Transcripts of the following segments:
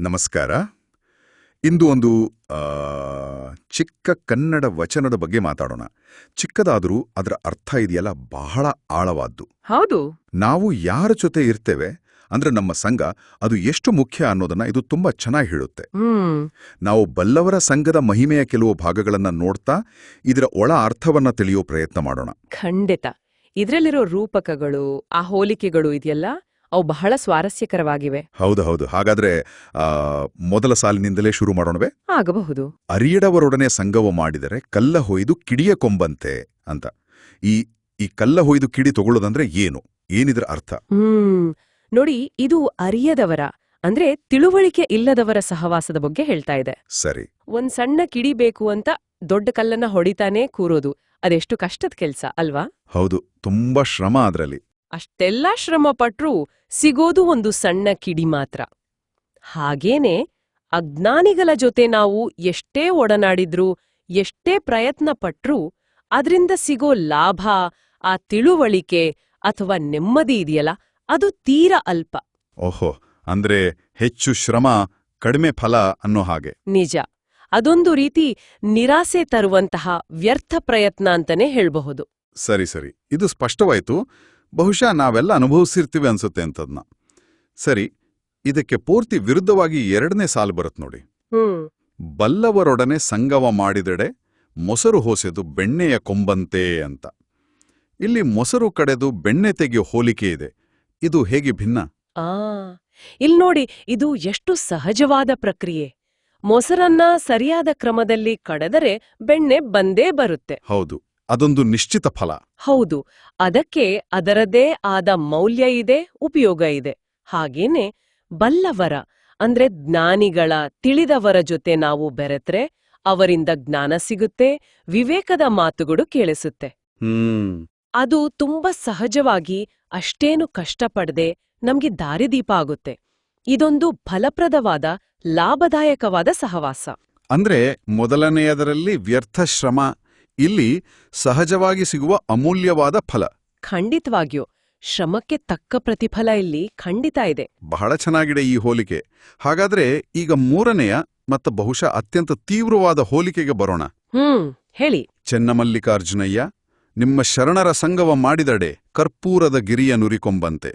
ನಮಸ್ಕಾರ. ಇಂದು ಒಂದು ಚಿಕ್ಕ ಕನ್ನಡ ವಚನದ ಬಗ್ಗೆ ಮಾತಾಡೋಣ. ಚಿಕ್ಕದಾದರೂ ಅದರ ಅರ್ಥ ಇದೆಯಲ್ಲ ಬಹಳ ಆಳವಾದ್ದು. ಹೌದು. ನಾವು ಯಾರ ಜೊತೆ ಇರ್ತೇವೆ ಅಂದ್ರೆ ನಮ್ಮ ಸಂಘ ಅದು ಎಷ್ಟು ಮುಖ್ಯ ಅನ್ನೋದನ್ನ ಇದು ತುಂಬಾ ಚೆನ್ನಾಗಿ ಹೇಳುತ್ತೆ. ನಾವು ಬಲ್ಲವರ ಸಂಘದ ಮಹಿಮೆಯ ಕೆಲವು ಭಾಗಗಳನ್ನ ನೋಡ್ತಾ ಇದರ ಒಳ ಅರ್ಥವನ್ನ ತಿಳಿಯೋ ಪ್ರಯತ್ನ ಮಾಡೋಣ. ಖಂಡಿತ. ಇದರಲ್ಲಿರೋ ರೂಪಕಗಳು ಆ ಹೋಲಿಕೆಗಳು ಇದೆಯಲ್ಲ? ಅವು ಬಹಳ ಸ್ವಾರಸ್ಯಕರವಾಗಿವೆ. ಹೌದು ಹೌದು. ಹಾಗಾದ್ರೆ ಮೊದಲ ಸಾಲಿನಿಂದಲೇ ಶುರು ಮಾಡೋಣವೇ? ಆಗಬಹುದು. ಅರಿಯಡವರೊಡನೆ ಸಂಗವ ಮಾಡಿದರೆ ಕಲ್ಲ ಹೊಯ್ದು ಕಿಡಿಯ ಕೊಂಬಂತೆ ಅಂತ. ಈ ಈ ಕಲ್ಲ ಹೊಯ್ದು ಕಿಡಿ ತಗೊಳ್ಳೋದಂದ್ರೆ ಏನು? ಏನಿದ್ರ ಅರ್ಥ? ಹ್ಮ್. ನೋಡಿ ಇದು ಅರಿಯದವರ ಅಂದ್ರೆ ತಿಳುವಳಿಕೆ ಇಲ್ಲದವರ ಸಹವಾಸದ ಬಗ್ಗೆ ಹೇಳ್ತಾ ಇದೆ. ಸರಿ. ಒಂದ್ ಸಣ್ಣ ಕಿಡಿ ಬೇಕು ಅಂತ ದೊಡ್ಡ ಕಲ್ಲನ್ನ ಹೊಡಿತಾನೆ ಕೂರೋದು. ಅದೆಷ್ಟು ಕಷ್ಟದ ಕೆಲ್ಸ ಅಲ್ವಾ? ಹೌದು. ತುಂಬಾ ಶ್ರಮ ಅದ್ರಲ್ಲಿ. ಅಷ್ಟೆಲ್ಲ ಶ್ರಮ ಪಟ್ರೂ ಸಿಗೋದು ಒಂದು ಸಣ್ಣ ಕಿಡಿ ಮಾತ್ರ. ಹಾಗೇನೆ ಅಜ್ಞಾನಿಗಳ ಜೊತೆ ನಾವು ಎಷ್ಟೇ ಒಡನಾಡಿದ್ರೂ ಎಷ್ಟೇ ಪ್ರಯತ್ನ ಪಟ್ರೂ ಅದ್ರಿಂದ ಸಿಗೋ ಲಾಭ ಆ ತಿಳುವಳಿಕೆ ಅಥವಾ ನೆಮ್ಮದಿ ಇದೆಯಲ್ಲ ಅದು ತೀರಾ ಅಲ್ಪ. ಓಹೋ ಅಂದ್ರೆ ಹೆಚ್ಚು ಶ್ರಮ ಕಡಿಮೆ ಫಲ ಅನ್ನೋ ಹಾಗೆ. ನಿಜ. ಅದೊಂದು ರೀತಿ ನಿರಾಸೆ ತರುವಂತಹ ವ್ಯರ್ಥ ಪ್ರಯತ್ನ ಅಂತಾನೆ ಹೇಳಬಹುದು. ಸರಿ ಸರಿ. ಇದು ಸ್ಪಷ್ಟವಾಯ್ತು. ಬಹುಶಃ ನಾವೆಲ್ಲ ಅನುಭವಿಸಿರ್ತೀವಿ ಅನ್ಸುತ್ತೆ ಅಂತದ್ನ. ಸರಿ ಇದಕ್ಕೆ ಪೂರ್ತಿ ವಿರುದ್ಧವಾಗಿ ಎರಡನೇ ಸಾಲು ಬರುತ್ತೆ ನೋಡಿ. ಬಲ್ಲವರೊಡನೆ ಸಂಗವ ಮಾಡಿದೆಡೆ ಮೊಸರು ಹೋಸೆದು ಬೆಣ್ಣೆಯ ಕೊಂಬಂತೆ ಅಂತ. ಇಲ್ಲಿ ಮೊಸರು ಕಡೆದು ಬೆಣ್ಣೆ ತೆಗೆಯೋ ಹೋಲಿಕೆ ಇದೆ. ಇದು ಹೇಗೆ ಭಿನ್ನ? ಆ ಇಲ್ ನೋಡಿ ಇದು ಎಷ್ಟು ಸಹಜವಾದ ಪ್ರಕ್ರಿಯೆ. ಮೊಸರನ್ನ ಸರಿಯಾದ ಕ್ರಮದಲ್ಲಿ ಕಡೆದರೆ ಬೆಣ್ಣೆ ಬಂದೇ ಬರುತ್ತೆ. ಹೌದು. ಅದೊಂದು ನಿಶ್ಚಿತ ಫಲ. ಹೌದು ಅದಕ್ಕೆ ಅದರದೇ ಆದ ಮೌಲ್ಯ ಇದೆ ಉಪಯೋಗ ಇದೆ. ಹಾಗೇನೆ ಬಲ್ಲವರ ಅಂದ್ರೆ ಜ್ಞಾನಿಗಳ ತಿಳಿದವರ ಜೊತೆ ನಾವು ಬೆರೆತ್ರೆ ಅವರಿಂದ ಜ್ಞಾನ ಸಿಗುತ್ತೆ ವಿವೇಕದ ಮಾತುಗಳು ಕೇಳಿಸುತ್ತೆ. ಹ್ಮ್. ಅದು ತುಂಬಾ ಸಹಜವಾಗಿ ಅಷ್ಟೇನು ಕಷ್ಟಪಡದೆ ನಮ್ಗೆ ದಾರಿದೀಪ ಆಗುತ್ತೆ. ಇದೊಂದು ಫಲಪ್ರದವಾದ ಲಾಭದಾಯಕವಾದ ಸಹವಾಸ. ಅಂದ್ರೆ ಮೊದಲನೆಯದರಲ್ಲಿ ವ್ಯರ್ಥ ಶ್ರಮ ಇಲ್ಲಿ ಸಹಜವಾಗಿ ಸಿಗುವ ಅಮೂಲ್ಯವಾದ ಫಲ. ಖಂಡಿತವಾಗಿಯೂ ಶ್ರಮಕ್ಕೆ ತಕ್ಕ ಪ್ರತಿಫಲ ಇಲ್ಲಿ ಖಂಡಿತ ಇದೆ. ಬಹಳ ಚೆನ್ನಾಗಿದೆ ಈ ಹೋಲಿಕೆ. ಹಾಗಾದ್ರೆ ಈಗ ಮೂರನೆಯ ಮತ್ತು ಬಹುಶಃ ಅತ್ಯಂತ ತೀವ್ರವಾದ ಹೋಲಿಕೆಗೆ ಬರೋಣ. ಹ್ಮ್ ಹೇಳಿ. ಚೆನ್ನಮಲ್ಲಿಕಾರ್ಜುನಯ್ಯ ನಿಮ್ಮ ಶರಣರ ಸಂಘವ ಮಾಡಿದಡೆ ಕರ್ಪೂರದ ಗಿರಿಯ ನುರಿಕೊಂಬಂತೆ.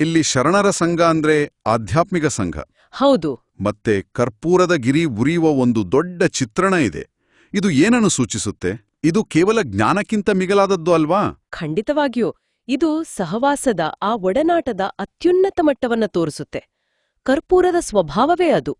ಇಲ್ಲಿ ಶರಣರ ಸಂಘ ಅಂದ್ರೆ ಆಧ್ಯಾತ್ಮಿಕ ಸಂಘ. ಹೌದು. ಮತ್ತೆ ಕರ್ಪೂರದ ಗಿರಿ ಉರಿಯುವ ಒಂದು ದೊಡ್ಡ ಚಿತ್ರಣ ಇದೆ. ಇದು ಏನನ್ನು ಸೂಚಿಸುತ್ತೆ? ಇದು ಕೇವಲ ಜ್ಞಾನಕ್ಕಿಂತ ಮಿಗಲಾದದ್ದು ಅಲ್ವಾ? ಖಂಡಿತವಾಗಿಯೂ. ಇದು ಸಹವಾಸದ ಆ ಒಡನಾಟದ ಅತ್ಯುನ್ನತ ಮಟ್ಟವನ್ನ ತೋರಿಸುತ್ತೆ. ಕರ್ಪೂರದ ಸ್ವಭಾವವೇ ಅದು.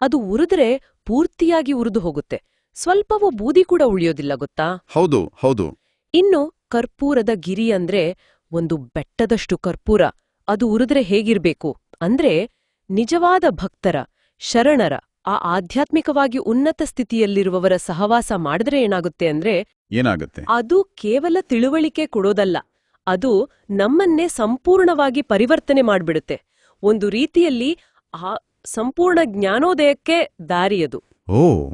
ಅದು ಉರಿದ್ರೆ ಪೂರ್ತಿಯಾಗಿ ಉರಿದು ಹೋಗುತ್ತೆ. ಸ್ವಲ್ಪವೂ ಬೂದಿ ಕೂಡ ಉಳಿಯೋದಿಲ್ಲ ಗೊತ್ತಾ? ಹೌದು ಹೌದು. ಇನ್ನು ಕರ್ಪೂರದ ಗಿರಿ ಅಂದ್ರೆ ಒಂದು ಬೆಟ್ಟದಷ್ಟು ಕರ್ಪೂರ. ಅದು ಉರಿದ್ರೆ ಹೇಗಿರ್ಬೇಕು? ಅಂದ್ರೆ ನಿಜವಾದ ಭಕ್ತರ ಶರಣರ ಆ ಆಧ್ಯಾತ್ಮಿಕವಾಗಿ ಉನ್ನತ ಸ್ಥಿತಿಯಲ್ಲಿರುವವರ ಸಹವಾಸ ಮಾಡಿದ್ರೆ ಏನಾಗುತ್ತೆ ಅಂದ್ರೆ ಏನಾಗುತ್ತೆ? ಅದು ಕೇವಲ ತಿಳುವಳಿಕೆ ಕೊಡೋದಲ್ಲ. ಅದು ನಮ್ಮನ್ನೇ ಸಂಪೂರ್ಣವಾಗಿ ಪರಿವರ್ತನೆ ಮಾಡಿಬಿಡುತ್ತೆ. ಒಂದು ರೀತಿಯಲ್ಲಿ ಆ ಸಂಪೂರ್ಣ ಜ್ಞಾನೋದಯಕ್ಕೆ ದಾರಿಯದು ಓ.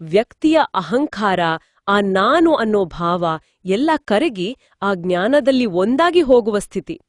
ವ್ಯಕ್ತಿಯ ಅಹಂಕಾರ ಆ ನಾನು ಅನ್ನೋ ಭಾವ ಎಲ್ಲ ಕರಗಿ ಆ ಜ್ಞಾನದಲ್ಲಿ ಒಂದಾಗಿ ಹೋಗುವ ಸ್ಥಿತಿ.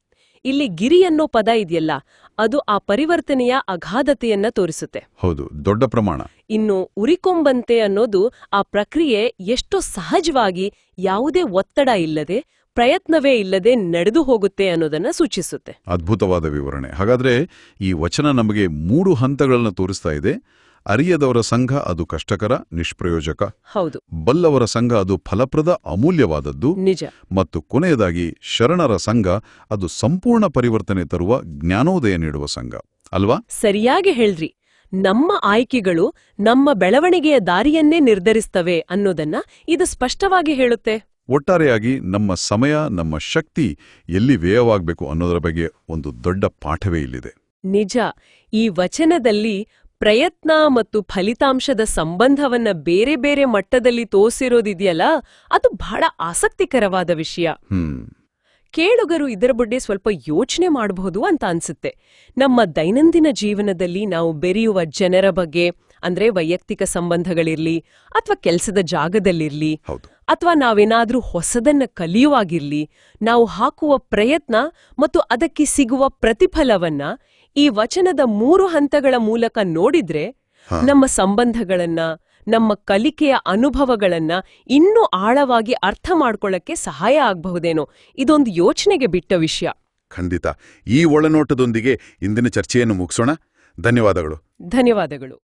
ಇಲ್ಲಿ ಗಿರಿ ಅನ್ನೋ ಪದ ಇದೆಯಲ್ಲ ಅದು ಆ ಪರಿವರ್ತನೆಯ ಅಗಾಧತೆಯನ್ನ ತೋರಿಸುತ್ತೆ. ಹೌದು ದೊಡ್ಡ ಪ್ರಮಾಣ. ಇನ್ನು ಉರಿಕೊಂಬಂತೆ ಅನ್ನೋದು ಆ ಪ್ರಕ್ರಿಯೆ ಎಷ್ಟು ಸಹಜವಾಗಿ ಯಾವುದೇ ಒತ್ತಡ ಇಲ್ಲದೆ ಪ್ರಯತ್ನವೇ ಇಲ್ಲದೆ ನಡೆದು ಹೋಗುತ್ತೆ ಅನ್ನೋದನ್ನ ಸೂಚಿಸುತ್ತೆ. ಅದ್ಭುತವಾದ ವಿವರಣೆ. ಹಾಗಾದ್ರೆ ಈ ವಚನ ನಮಗೆ ಮೂರು ಹಂತಗಳನ್ನು ತೋರಿಸ್ತಾ ಇದೆ. ಅರಿಯದವರ ಸಂಘ ಅದು ಕಷ್ಟಕರ ನಿಷ್ಪ್ರಯೋಜಕ. ಹೌದು. ಬಲ್ಲವರ ಸಂಘ ಅದು ಫಲಪ್ರದ ಅಮೂಲ್ಯವಾದದ್ದು. ನಿಜ. ಮತ್ತು ಕೊನೆಯದಾಗಿ ಶರಣರ ಸಂಘ ಅದು ಸಂಪೂರ್ಣ ಪರಿವರ್ತನೆ ತರುವ ಜ್ಞಾನೋದಯ ನೀಡುವ ಸಂಘ. ಅಲ್ವಾ? ಸರಿಯಾಗಿ ಹೇಳ್ರಿ. ನಮ್ಮ ಆಯ್ಕೆಗಳು ನಮ್ಮ ಬೆಳವಣಿಗೆಯ ದಾರಿಯನ್ನೇ ನಿರ್ಧರಿಸ್ತವೆ ಅನ್ನೋದನ್ನ ಇದು ಸ್ಪಷ್ಟವಾಗಿ ಹೇಳುತ್ತೆ. ಒಟ್ಟಾರೆಯಾಗಿ ನಮ್ಮ ಸಮಯ ನಮ್ಮ ಶಕ್ತಿ ಎಲ್ಲಿ ವ್ಯಯವಾಗಬೇಕು ಅನ್ನೋದರ ಬಗ್ಗೆ ಒಂದು ದೊಡ್ಡ ಪಾಠವೇ ಇಲ್ಲಿದೆ. ನಿಜ. ಈ ವಚನದಲ್ಲಿ ಪ್ರಯತ್ನ ಮತ್ತು ಫಲಿತಾಂಶದ ಸಂಬಂಧವನ್ನ ಬೇರೆ ಬೇರೆ ಮಟ್ಟದಲ್ಲಿ ತೋರಿಸಿರೋದಿದೆಯಲ್ಲ ಅದು ಬಹಳ ಆಸಕ್ತಿಕರವಾದ ವಿಷಯ. ಕೇಳುಗರು ಇದರ ಬಗ್ಗೆ ಸ್ವಲ್ಪ ಯೋಚನೆ ಮಾಡಬಹುದು ಅಂತ ಅನ್ಸುತ್ತೆ. ನಮ್ಮ ದೈನಂದಿನ ಜೀವನದಲ್ಲಿ ನಾವು ಬೆರೆಯುವ ಜನರ ಬಗ್ಗೆ ಅಂದ್ರೆ ವೈಯಕ್ತಿಕ ಸಂಬಂಧಗಳಿರ್ಲಿ ಅಥವಾ ಕೆಲಸದ ಜಾಗದಲ್ಲಿರ್ಲಿ ಅಥವಾ ನಾವೇನಾದ್ರೂ ಹೊಸದನ್ನ ಕಲಿಯುವಾಗಿರ್ಲಿ ನಾವು ಹಾಕುವ ಪ್ರಯತ್ನ ಮತ್ತು ಅದಕ್ಕೆ ಸಿಗುವ ಪ್ರತಿಫಲವನ್ನ ಈ ವಚನದ ಮೂರು ಹಂತಗಳ ಮೂಲಕ ನೋಡಿದ್ರೆ ನಮ್ಮ ಸಂಬಂಧಗಳನ್ನ ನಮ್ಮ ಕಲಿಕೆಯ ಅನುಭವಗಳನ್ನ ಇನ್ನೂ ಆಳವಾಗಿ ಅರ್ಥ ಮಾಡ್ಕೊಳ್ಳಕ್ಕೆ ಸಹಾಯ ಆಗಬಹುದೇನೋ. ಇದೊಂದು ಯೋಚನೆಗೆ ಬಿಟ್ಟ ವಿಷಯ. ಖಂಡಿತ. ಈ ಒಳನೋಟದೊಂದಿಗೆ ಇಂದಿನ ಚರ್ಚೆಯನ್ನು ಮುಗಿಸೋಣ. ಧನ್ಯವಾದಗಳು. ಧನ್ಯವಾದಗಳು.